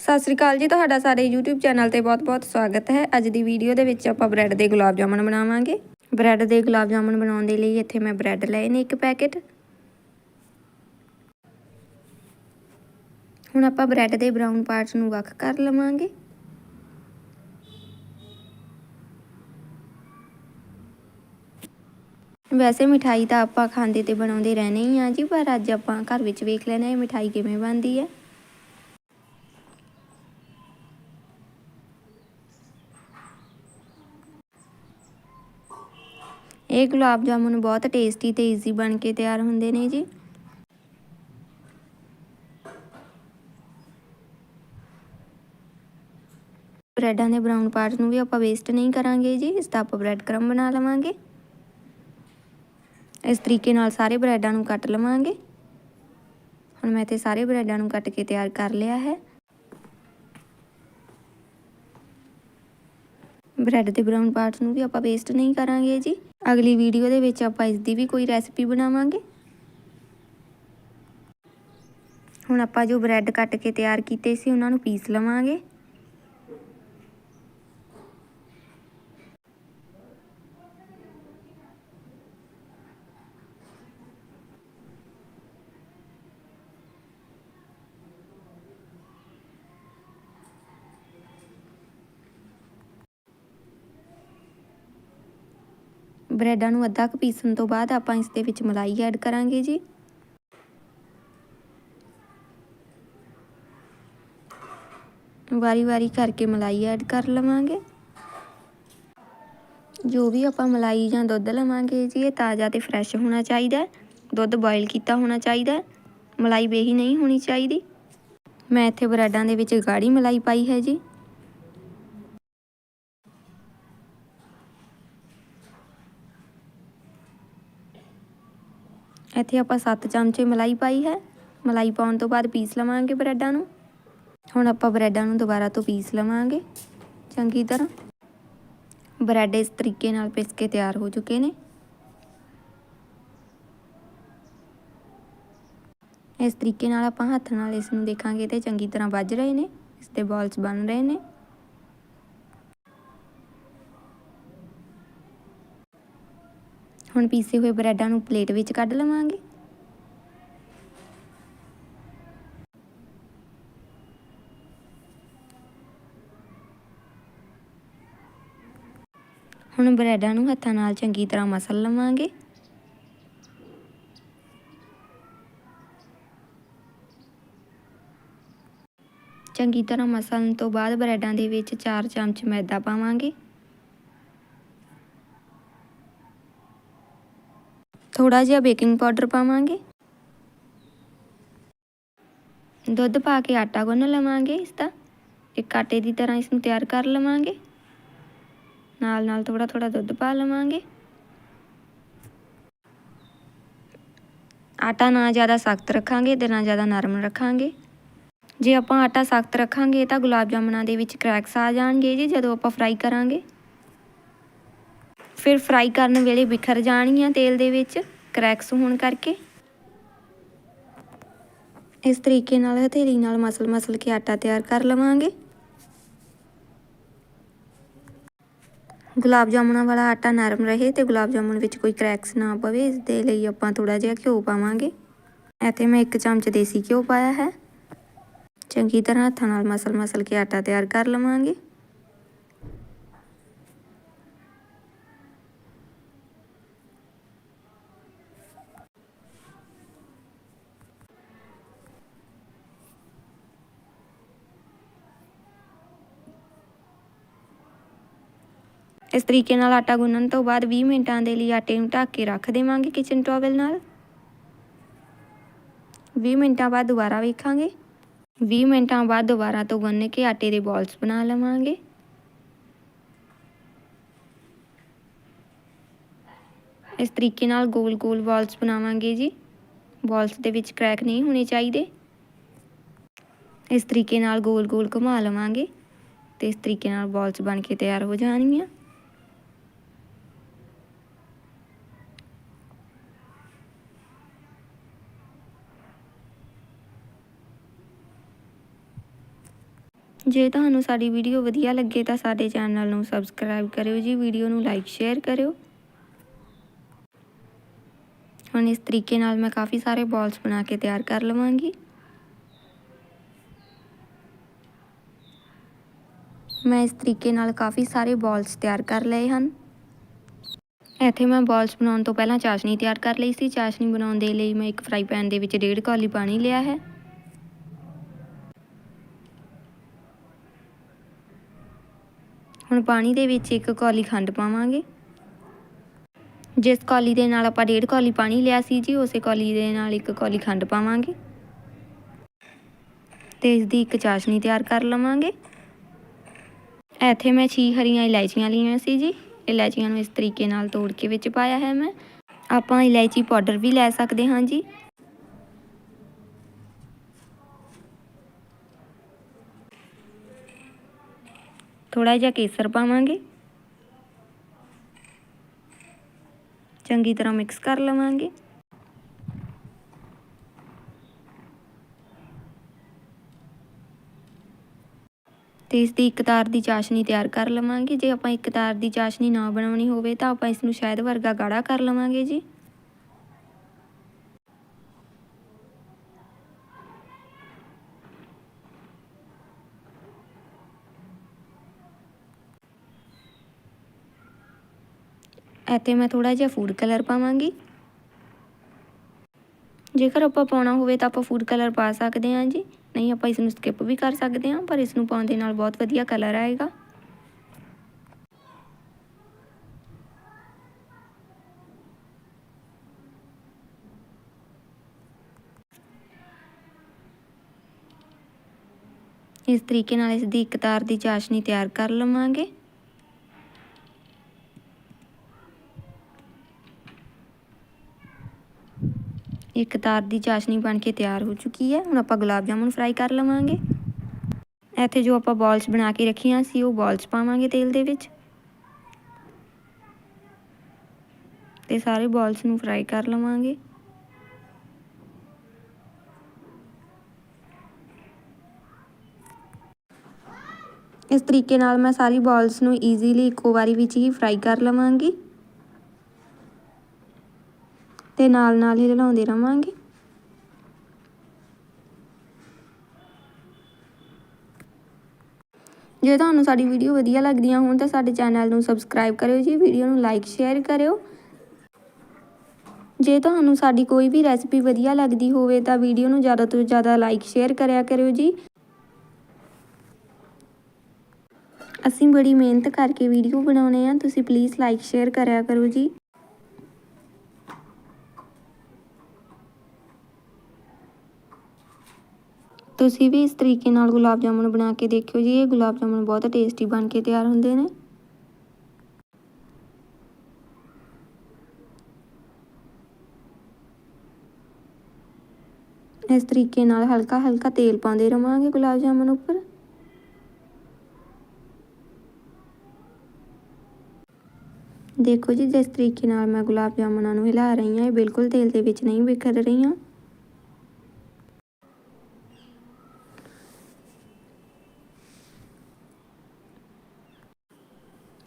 ਸਤਿ ਸ੍ਰੀ ਅਕਾਲ ਜੀ, ਤੁਹਾਡਾ ਸਾਰੇ YouTube ਚੈਨਲ ਤੇ ਬਹੁਤ-ਬਹੁਤ ਸਵਾਗਤ ਹੈ। ਅੱਜ ਦੀ ਵੀਡੀਓ ਦੇ ਵਿੱਚ ਆਪਾਂ ਬ੍ਰੈਡ ਦੇ ਗੁਲਾਬ ਜਾਮਣ ਬਣਾਵਾਂਗੇ। ਬ੍ਰੈਡ ਦੇ ਗੁਲਾਬ ਜਾਮਣ ਬਣਾਉਣ ਦੇ ਲਈ ਇੱਥੇ ਮੈਂ ਬ੍ਰੈਡ ਲਏ ਨੇ ਇੱਕ ਪੈਕੇਟ। ਹੁਣ ਆਪਾਂ ਬ੍ਰੈਡ ਦੇ ਬਰਾਊਨ ਪਾਰਟਸ ਨੂੰ ਵੱਖ ਕਰ ਲਵਾਂਗੇ। ਵੈਸੇ ਮਿਠਾਈ ਤਾਂ ਆਪਾਂ ਖਾਂਦੇ ਤੇ ਬਣਾਉਂਦੇ ਰਹਿਣੇ ਹੀ ਆ ਜੀ, ਪਰ ਅੱਜ ਆਪਾਂ ਘਰ ਵਿੱਚ ਵੇਖ ਲੈਣਾ ਇਹ ਮਿਠਾਈ ਕਿਵੇਂ ਬਣਦੀ ਹੈ। ਇਹ ਗੁਲਾਬ ਜਾਮੁਨ ਬਹੁਤ ਟੇਸਟੀ ਤੇ ਈਜ਼ੀ ਬਣ ਕੇ ਤਿਆਰ ਹੁੰਦੇ ਨੇ ਜੀ। ਬ੍ਰੈਡਾਂ ਦੇ ਬਰਾਊਨ ਪਾਰਟਸ ਨੂੰ ਵੀ ਆਪਾਂ ਵੇਸਟ ਨਹੀਂ ਕਰਾਂਗੇ ਜੀ, ਇਸ ਦਾ ਆਪਾਂ ਬ੍ਰੈਡ ਕਰਮ ਬਣਾ ਲਵਾਂਗੇ। ਇਸ ਤਰੀਕੇ ਨਾਲ ਸਾਰੇ ਬ੍ਰੈਡਾਂ ਨੂੰ ਕੱਟ ਲਵਾਂਗੇ। ਹੁਣ ਮੈਂ ਤੇ ਸਾਰੇ ਬ੍ਰੈਡਾਂ ਨੂੰ ਕੱਟ ਕੇ ਤਿਆਰ ਕਰ ਲਿਆ ਹੈ। ਬ੍ਰੈਡ ਦੇ ਬਰਾਊਨ ਪਾਰਟਸ ਨੂੰ ਵੀ ਆਪਾਂ ਵੇਸਟ ਨਹੀਂ ਕਰਾਂਗੇ ਜੀ। ਅਗਲੀ ਵੀਡੀਓ ਦੇ ਵਿੱਚ ਆਪਾਂ ਇਸ ਦੀ ਵੀ ਕੋਈ ਰੈਸਪੀ ਬਣਾਵਾਂਗੇ। ਹੁਣ ਆਪਾਂ ਜੋ ਬ੍ਰੈਡ ਕੱਟ ਕੇ ਤਿਆਰ ਕੀਤੇ ਸੀ, ਉਹਨਾਂ ਨੂੰ ਪੀਸ ਲਵਾਂਗੇ। ਬ੍ਰੈਡਾਂ ਨੂੰ ਅੱਧਾ ਕੁ ਪੀਸਣ ਤੋਂ ਬਾਅਦ ਆਪਾਂ ਇਸ ਦੇ ਵਿੱਚ ਮਲਾਈ ਐਡ ਕਰਾਂਗੇ ਜੀ। ਵਾਰੀ-ਵਾਰੀ ਕਰਕੇ ਮਲਾਈ ਐਡ ਕਰ ਲਵਾਂਗੇ। ਜੋ ਵੀ ਆਪਾਂ ਮਲਾਈ ਜਾਂ ਦੁੱਧ ਲਵਾਂਗੇ ਜੀ, ਇਹ ਤਾਜ਼ਾ ਤੇ ਫਰੈਸ਼ ਹੋਣਾ ਚਾਹੀਦਾ ਦੁੱਧ ਬੋਇਲ ਕੀਤਾ ਹੋਣਾ ਚਾਹੀਦਾ ਮਲਾਈ ਬੇਹੀ ਨਹੀਂ ਹੋਣੀ ਚਾਹੀਦੀ। ਮੈਂ ਇੱਥੇ ਬ੍ਰੈਡਾਂ ਦੇ ਵਿੱਚ ਗਾੜੀ ਮਲਾਈ ਪਾਈ ਹੈ ਜੀ। ਇੱਥੇ ਆਪਾਂ 7 ਚਮਚੇ ਮਲਾਈ ਪਾਈ ਹੈ। ਮਲਾਈ ਪਾਉਣ ਤੋਂ ਬਾਅਦ ਪੀਸ ਲਵਾਂਗੇ ਬ੍ਰੈਡਾਂ ਨੂੰ। ਹੁਣ ਆਪਾਂ ਬ੍ਰੈਡਾਂ ਨੂੰ ਦੁਬਾਰਾ ਤੋਂ ਪੀਸ ਲਵਾਂਗੇ। ਚੰਗੀ ਤਰ੍ਹਾਂ। ਬ੍ਰੈਡ ਇਸ ਤਰੀਕੇ ਨਾਲ ਪਿਸ ਕੇ ਤਿਆਰ ਹੋ ਚੁੱਕੇ ਨੇ। ਇਸ ਤਰੀਕੇ ਨਾਲ ਆਪਾਂ ਹੱਥ ਨਾਲ ਇਸ ਨੂੰ ਦੇਖਾਂਗੇ ਤੇ ਚੰਗੀ ਤਰ੍ਹਾਂ ਵੱਜ ਰਹੇ ਨੇ। ਇਸ ਦੇ ਬਾਲਸ ਬਣ ਰਹੇ ਨੇ। ਹੁਣ ਪੀਸੇ ਹੋਏ ਬ੍ਰੈਡਾਂ ਨੂੰ ਪਲੇਟ ਵਿੱਚ ਕੱਢ ਲਵਾਂਗੇ। ਹੁਣ ਬ੍ਰੈਡਾਂ ਨੂੰ ਹੱਥਾਂ ਨਾਲ ਚੰਗੀ ਤਰ੍ਹਾਂ ਮਸਲ ਲਵਾਂਗੇ। ਚੰਗੀ ਤਰ੍ਹਾਂ ਮਸਲਣ ਤੋਂ ਬਾਅਦ ਬ੍ਰੈਡਾਂ ਦੇ ਵਿੱਚ 4 ਚਮਚ ਮੈਦਾ ਪਾਵਾਂਗੇ। ਥੋੜਾ ਜਿਹਾ ਬੇਕਿੰਗ ਪਾਊਡਰ ਪਾਵਾਂਗੇ। ਦੁੱਧ ਪਾ ਕੇ ਆਟਾ ਗੁੰਨ ਲਵਾਂਗੇ ਇਸ ਦਾ। ਇੱਕ ਆਟੇ ਦੀ ਤਰ੍ਹਾਂ ਇਸ ਨੂੰ ਤਿਆਰ ਕਰ ਲਵਾਂਗੇ। ਨਾਲ ਨਾਲ ਥੋੜਾ ਥੋੜਾ ਦੁੱਧ ਪਾ ਲਵਾਂਗੇ। ਆਟਾ ਨਾ ਜ਼ਿਆਦਾ ਸਖਤ ਰੱਖਾਂਗੇ ਤੇ ਨਾ ਜ਼ਿਆਦਾ ਨਰਮ ਰੱਖਾਂਗੇ। ਜੇ ਆਪਾਂ ਆਟਾ ਸਖਤ ਰੱਖਾਂਗੇ ਤਾਂ ਗੁਲਾਬ ਜਾਮਨਾਂ ਦੇ ਵਿੱਚ ਕ੍ਰੈਕਸ ਆ ਜਾਣਗੇ ਜੀ ਜਦੋਂ ਆਪਾਂ ਫਰਾਈ ਕਰਾਂਗੇ। ਫਿਰ ਫਰਾਈ ਕਰਨ ਵੇਲੇ ਬਿਖਰ ਜਾਣਗੀਆਂ ਤੇਲ ਦੇ ਵਿੱਚ ਕਰੈਕਸ ਹੋਣ ਕਰਕੇ। ਇਸ ਤਰੀਕੇ ਨਾਲ ਹਥੇਲੀ ਨਾਲ ਮਸਲ ਮਸਲ ਕੇ ਆਟਾ ਤਿਆਰ ਕਰ ਲਵਾਂਗੇ। ਗੁਲਾਬ ਜਾਮੁਨਾਂ ਵਾਲਾ ਆਟਾ ਨਰਮ ਰਹੇ ਤੇ ਗੁਲਾਬ ਜਾਮੁਨ ਵਿੱਚ ਕੋਈ ਕਰੈਕਸ ਨਾ ਪਵੇ, ਇਸ ਦੇ ਲਈ ਆਪਾਂ ਥੋੜਾ ਜਿਹਾ ਘਿਓ ਪਾਵਾਂਗੇ। ਇੱਥੇ ਮੈਂ 1 ਚਮਚ ਦੇਸੀ ਘਿਓ ਪਾਇਆ ਹੈ। ਚੰਗੀ ਤਰ੍ਹਾਂ ਹੱਥਾਂ ਨਾਲ ਮਸਲ ਮਸਲ ਕੇ ਆਟਾ ਤਿਆਰ ਕਰ ਲਵਾਂਗੇ। ਇਸ ਤਰੀਕੇ ਨਾਲ ਆਟਾ ਗੁੰਨਣ ਤੋਂ ਬਾਅਦ 20 ਮਿੰਟਾਂ ਦੇ ਲਈ ਆਟੇ ਨੂੰ ਢੱਕ ਕੇ ਰੱਖ ਦੇਵਾਂਗੇ ਕਿਚਨ ਟਾਵਲ ਨਾਲ। 20 ਮਿੰਟਾਂ ਬਾਅਦ ਦੁਬਾਰਾ ਵੇਖਾਂਗੇ। 20 ਮਿੰਟਾਂ ਬਾਅਦ ਦੁਬਾਰਾ ਤੋਂ ਗੁੰਨ ਕੇ ਆਟੇ ਦੇ ਬਾਲਸ ਬਣਾ ਲਵਾਂਗੇ। ਇਸ ਤਰੀਕੇ ਨਾਲ ਗੋਲ-ਗੋਲ ਬਾਲਸ ਬਣਾਵਾਂਗੇ ਜੀ। ਬਾਲਸ ਦੇ ਵਿੱਚ ਕ੍ਰੈਕ ਨਹੀਂ ਹੋਣੇ ਚਾਹੀਦੇ। ਇਸ ਤਰੀਕੇ ਨਾਲ ਗੋਲ-ਗੋਲ ਘੁਮਾ ਲਵਾਂਗੇ ਤੇ ਇਸ ਤਰੀਕੇ ਨਾਲ ਬਾਲਸ ਬਣ ਕੇ ਤਿਆਰ ਹੋ ਜਾਣਗੀਆਂ। ਜੇ ਤੁਹਾਨੂੰ ਸਾਡੀ ਵੀਡੀਓ ਵਧੀਆ ਲੱਗੇ ਤਾਂ ਸਾਡੇ ਚੈਨਲ ਨੂੰ ਸਬਸਕ੍ਰਾਈਬ ਕਰਿਓ ਜੀ, ਵੀਡੀਓ ਨੂੰ ਲਾਈਕ ਸ਼ੇਅਰ ਕਰਿਓ। ਹੁਣ ਇਸ ਤਰੀਕੇ ਨਾਲ ਮੈਂ ਕਾਫੀ ਸਾਰੇ ਬਾਲਸ ਬਣਾ ਕੇ ਤਿਆਰ ਕਰ ਲਵਾਂਗੀ। ਮੈਂ ਇਸ ਤਰੀਕੇ ਨਾਲ ਕਾਫੀ ਸਾਰੇ ਬਾਲਸ ਤਿਆਰ ਕਰ ਲਏ ਹਨ। ਇੱਥੇ ਮੈਂ ਬਾਲਸ ਬਣਾਉਣ ਤੋਂ ਪਹਿਲਾਂ ਚਾਸ਼ਨੀ ਤਿਆਰ ਕਰ ਲਈ ਸੀ। ਚਾਸ਼ਨੀ ਬਣਾਉਣ ਦੇ ਲਈ ਮੈਂ ਇੱਕ ਫਰਾਈ ਪੈਨ ਦੇ ਵਿੱਚ ਡੇਢ ਕੌਲੀ ਪਾਣੀ ਲਿਆ ਹੈ। ਹੁਣ ਪਾਣੀ ਦੇ ਵਿੱਚ ਇੱਕ ਕੌਲੀ ਖੰਡ ਪਾਵਾਂਗੇ। ਜਿਸ ਕੌਲੀ ਦੇ ਨਾਲ ਆਪਾਂ ਡੇਢ ਕੌਲੀ ਪਾਣੀ ਲਿਆ ਸੀ ਜੀ, ਉਸੇ ਕੌਲੀ ਦੇ ਨਾਲ ਇੱਕ ਕੌਲੀ ਖੰਡ ਪਾਵਾਂਗੇ। ਤੇ ਇਸ ਦੀ ਇੱਕ ਚਾਸ਼ਨੀ ਤਿਆਰ ਕਰ ਲਵਾਂਗੇ। ਇੱਥੇ ਮੈਂ ਛੀ ਹਰੀਆਂ ਇਲਾਇਚੀਆਂ ਲਈਆਂ ਸੀ ਜੀ। ਇਲਾਇਚੀਆਂ ਨੂੰ ਇਸ ਤਰੀਕੇ ਨਾਲ ਤੋੜ ਕੇ ਵਿੱਚ ਪਾਇਆ ਹੈ ਮੈਂ। ਆਪਾਂ ਇਲਾਇਚੀ ਪਾਊਡਰ ਵੀ ਲੈ ਸਕਦੇ ਹਾਂ ਜੀ। ਥੋੜਾ ਜਿਹਾ ਕੇਸਰ ਪਾਵਾਂਗੇ। ਚੰਗੀ ਤਰ੍ਹਾਂ ਮਿਕਸ ਕਰ ਲਵਾਂਗੇ। ਤੇ ਇਸ ਦੀ ਇੱਕ ਤਾਰ ਦੀ ਚਾਸ਼ਨੀ ਤਿਆਰ ਕਰ ਲਵਾਂਗੇ। ਜੇ ਆਪਾਂ ਇੱਕ ਤਾਰ ਦੀ ਚਾਸ਼ਨੀ ਨਾ ਬਣਾਉਣੀ ਹੋਵੇ ਤਾਂ ਆਪਾਂ ਇਸ ਨੂੰ ਸ਼ਾਇਦ ਵਰਗਾ ਗਾੜਾ ਕਰ ਲਵਾਂਗੇ ਜੀ। ਇੱਥੇ ਮੈਂ ਥੋੜਾ ਜਿਹਾ ਫੂਡ ਕਲਰ ਪਾਵਾਂਗੀ। ਜੇਕਰ ਆਪਾਂ ਪਾਉਣਾ ਹੋਵੇ ਤਾਂ ਆਪਾਂ ਫੂਡ ਕਲਰ ਪਾ ਸਕਦੇ ਹਾਂ ਜੀ। ਨਹੀਂ, ਆਪਾਂ ਇਸ ਨੂੰ ਸਕਿਪ ਵੀ ਕਰ ਸਕਦੇ ਹਾਂ, ਪਰ ਇਸ ਨੂੰ ਪਾਉਣ ਦੇ ਨਾਲ ਬਹੁਤ ਵਧੀਆ ਕਲਰ ਆਏਗਾ। ਇਸ ਤਰੀਕੇ ਨਾਲ ਇਸ ਦੀ ਇੱਕ ਤਾਰ ਦੀ ਚਾਸ਼ਨੀ ਤਿਆਰ ਕਰ ਲਵਾਂਗੇ। ਇੱਕ ਤਾਰ ਦੀ ਚਾਸ਼ਨੀ ਬਣ ਕੇ ਤਿਆਰ ਹੋ ਚੁੱਕੀ ਹੈ। ਹੁਣ ਆਪਾਂ ਗੁਲਾਬ ਜਾਮੁਨ ਫਰਾਈ ਕਰ ਲਵਾਂਗੇ। ਇੱਥੇ ਜੋ ਆਪਾਂ ਬਾਲਸ ਬਣਾ ਕੇ ਰੱਖੀਆਂ ਸੀ, ਉਹ ਬਾਲਸ ਪਾਵਾਂਗੇ ਤੇਲ ਦੇ ਵਿੱਚ। ਤੇ ਸਾਰੇ ਬਾਲਸ ਨੂੰ ਫਰਾਈ ਕਰ ਲਵਾਂਗੇ। ਇਸ ਤਰੀਕੇ ਨਾਲ ਮੈਂ ਸਾਰੀ ਬਾਲਸ ਨੂੰ ਈਜ਼ੀਲੀ ਇੱਕੋ ਵਾਰੀ ਵਿੱਚ ਹੀ ਫਰਾਈ ਕਰ ਲਵਾਂਗੀ। ਤੇ ਨਾਲ ਨਾਲ ਹੀ ਹਿਲਾਉਂਦੇ ਰਵਾਂਗੇ। ਜੇ ਤੁਹਾਨੂੰ ਸਾਡੀ ਵੀਡੀਓ ਵਧੀਆ ਲੱਗਦੀਆਂ ਹੋਣ ਤਾਂ ਸਾਡੇ ਚੈਨਲ ਨੂੰ ਸਬਸਕ੍ਰਾਈਬ ਕਰਿਓ ਜੀ ਵੀਡੀਓ ਨੂੰ ਲਾਈਕ ਸ਼ੇਅਰ ਕਰਿਓ। ਜੇ ਤੁਹਾਨੂੰ ਸਾਡੀ ਕੋਈ ਵੀ ਰੈਸਪੀ ਵਧੀਆ ਲੱਗਦੀ ਹੋਵੇ ਤਾਂ ਵੀਡੀਓ ਨੂੰ ਜ਼ਿਆਦਾ ਤੋਂ ਜ਼ਿਆਦਾ ਲਾਈਕ ਸ਼ੇਅਰ ਕਰਿਆ ਕਰਿਓ ਜੀ। ਅਸੀਂ ਬੜੀ ਮਿਹਨਤ ਕਰਕੇ ਵੀਡੀਓ ਬਣਾਉਨੇ ਆ, ਤੁਸੀਂ ਪਲੀਜ਼ ਲਾਈਕ ਸ਼ੇਅਰ ਕਰਿਆ ਕਰੋ ਜੀ। ਤੁਸੀਂ ਵੀ ਇਸ ਤਰੀਕੇ ਨਾਲ ਗੁਲਾਬ ਜਾਮੁਨ ਬਣਾ ਕੇ ਦੇਖਿਓ ਜੀ, ਇਹ ਗੁਲਾਬ ਜਾਮੁਨ ਬਹੁਤ ਟੇਸਟੀ ਬਣ ਕੇ ਤਿਆਰ ਹੁੰਦੇ ਨੇ। ਇਸ ਤਰੀਕੇ ਨਾਲ ਹਲਕਾ ਹਲਕਾ ਤੇਲ ਪਾਉਂਦੇ ਰਵਾਂਗੇ ਗੁਲਾਬ ਜਾਮੁਨ ਉੱਪਰ। ਦੇਖੋ ਜੀ, ਜਿਸ ਤਰੀਕੇ ਨਾਲ ਮੈਂ ਗੁਲਾਬ ਜਾਮੁਨਾਂ ਨੂੰ ਹਿਲਾ ਰਹੀ ਹਾਂ, ਇਹ ਬਿਲਕੁਲ ਤੇਲ ਦੇ ਵਿੱਚ ਨਹੀਂ ਵਿਖਰ ਰਹੀਆਂ।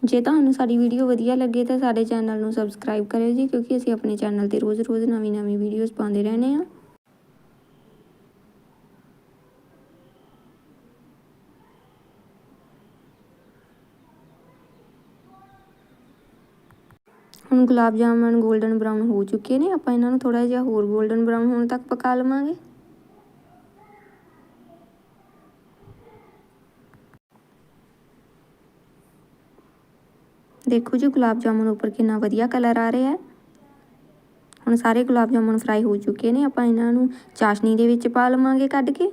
ਜੇ ਤੁਹਾਨੂੰ ਸਾਡੀ ਵੀਡੀਓ ਵਧੀਆ ਲੱਗੇ ਤਾਂ ਸਾਡੇ ਚੈਨਲ ਨੂੰ ਸਬਸਕ੍ਰਾਈਬ ਕਰਿਓ ਜੀ, ਕਿਉਂਕਿ ਅਸੀਂ ਆਪਣੇ ਚੈਨਲ ਤੇ ਰੋਜ਼-ਰੋਜ਼ ਨਵੀਂ-ਨਵੀਂ ਵੀਡੀਓਜ਼ ਪਾਉਂਦੇ ਰਹਿੰਦੇ ਹਾਂ। ਹੁਣ ਗੁਲਾਬ ਜਾਮਨ 골ਡਨ ਬਰਾਊਨ ਹੋ ਚੁੱਕੇ ਨੇ, ਆਪਾਂ ਇਹਨਾਂ ਨੂੰ ਥੋੜਾ ਜਿਹਾ ਹੋਰ 골ਡਨ ਬਰਾਊਨ ਹੋਣ ਤੱਕ ਪਕਾ ਲਵਾਂਗੇ। ਦੇਖੋ ਜੀ, ਗੁਲਾਬ ਜਾਮੁਨ ਉੱਪਰ ਕਿੰਨਾ ਵਧੀਆ ਕਲਰ ਆ ਰਿਹਾ ਹੈ। ਹੁਣ ਸਾਰੇ ਗੁਲਾਬ ਜਾਮੁਨ ਫਰਾਈ ਹੋ ਚੁੱਕੇ ਨੇ, ਆਪਾਂ ਇਹਨਾਂ ਨੂੰ ਚਾਸ਼ਨੀ ਦੇ ਵਿੱਚ ਪਾ ਲਵਾਂਗੇ ਕੱਢ ਕੇ।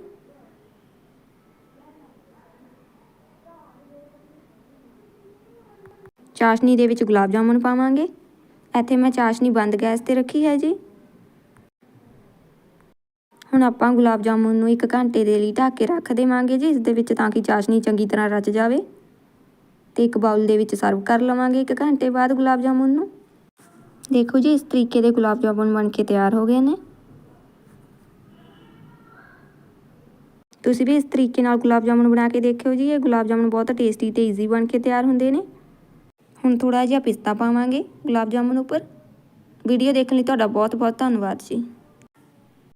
ਚਾਸ਼ਨੀ ਦੇ ਵਿੱਚ ਗੁਲਾਬ ਜਾਮੁਨ ਪਾਵਾਂਗੇ। ਇੱਥੇ ਮੈਂ ਚਾਸ਼ਨੀ ਬੰਦ ਗੈਸ ਤੇ ਰੱਖੀ ਹੈ ਜੀ। ਹੁਣ ਆਪਾਂ ਗੁਲਾਬ ਜਾਮੁਨ ਨੂੰ 1 ਘੰਟੇ ਦੇ ਲਈ ਢੱਕ ਕੇ ਰੱਖ ਦੇਵਾਂਗੇ ਜੀ, ਇਸ ਦੇ ਵਿੱਚ ਤਾਂ ਕਿ ਚਾਸ਼ਨੀ ਚੰਗੀ ਤਰ੍ਹਾਂ ਰਚ ਜਾਵੇ। ਤੇ ਇੱਕ ਬਾਉਲ ਦੇ ਵਿੱਚ ਸਰਵ ਕਰ ਲਵਾਂਗੇ 1 ਘੰਟੇ ਬਾਅਦ ਗੁਲਾਬ ਜਾਮੁਨ ਨੂੰ। ਦੇਖੋ ਜੀ, ਇਸ ਤਰੀਕੇ ਦੇ ਗੁਲਾਬ ਜਾਮੁਨ ਬਣ ਕੇ ਤਿਆਰ ਹੋ ਗਏ ਨੇ। ਤੁਸੀਂ ਵੀ ਇਸ ਤਰੀਕੇ ਨਾਲ ਗੁਲਾਬ ਜਾਮੁਨ ਬਣਾ ਕੇ ਦੇਖਿਓ ਜੀ, ਇਹ ਗੁਲਾਬ ਜਾਮੁਨ ਬਹੁਤ ਟੇਸਟੀ ਤੇ ਈਜ਼ੀ ਬਣ ਕੇ ਤਿਆਰ ਹੁੰਦੇ ਨੇ। ਹੁਣ ਥੋੜਾ ਜਿਹਾ ਪਿਸਤਾ ਪਾਵਾਂਗੇ ਗੁਲਾਬ ਜਾਮੁਨ ਉੱਪਰ। ਵੀਡੀਓ ਦੇਖਣ ਲਈ ਤੁਹਾਡਾ ਬਹੁਤ ਬਹੁਤ ਧੰਨਵਾਦ ਜੀ।